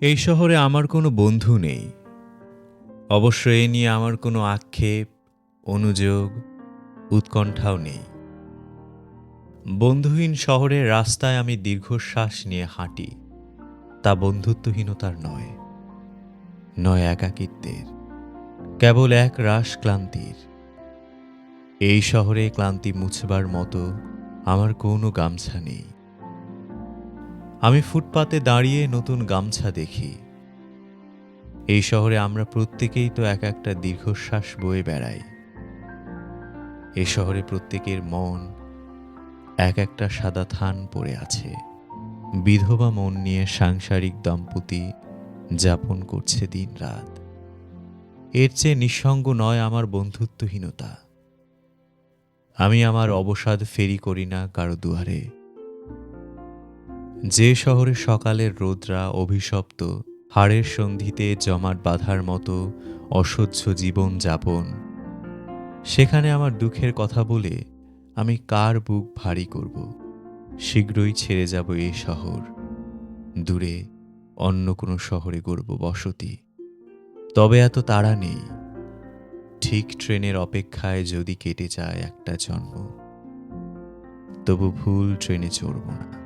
এই শহরে আমার কোনো বন্ধু নেই। অবশ্য এ নিয়ে আমার কোনো আক্ষেপ, অনুযোগ, উৎকণ্ঠাও নেই। বন্ধুহীন শহরের রাস্তায় আমি দীর্ঘশ্বাস নিয়ে হাঁটি, তা বন্ধুত্বহীনতার নয় নয় একাকিত্বের, কেবল এক রাস ক্লান্তির। এই শহরে ক্লান্তি মুছবার মতো আমার কোনো গামছা নেই। আমি ফুটপাতে দাঁড়িয়ে নতুন গামছা দেখি। এই শহরে আমরা প্রত্যেকেই তো এক একটা দীর্ঘশ্বাস বয়ে বেড়াই। এ শহরে প্রত্যেকের মন এক একটা সাদা থান পড়ে আছে। বিধবা মন নিয়ে সাংসারিক দম্পতি যাপন করছে দিন রাত এর চেয়ে নিঃসঙ্গ নয় আমার বন্ধুত্বহীনতা। আমি আমার অবসাদ ফেরি করি না কারও দুয়ারে। যে শহরে সকালের রোদ্রা অভিশপ্ত, হাড়ের সন্ধিতে জমাট বাঁধার মতো অসহ্য জীবন যাপন। সেখানে আমার দুঃখের কথা বলে আমি কার বুক ভারী করব? শীঘ্রই ছেড়ে যাব এই শহর। দূরে অন্য কোনো শহরে গড়ব বসতি। তবে এত তাড়া নেই। ঠিক ট্রেনের অপেক্ষায় যদি কেটে যায় একটা জন্ম, তবু ভুল ট্রেনে চড়ব না।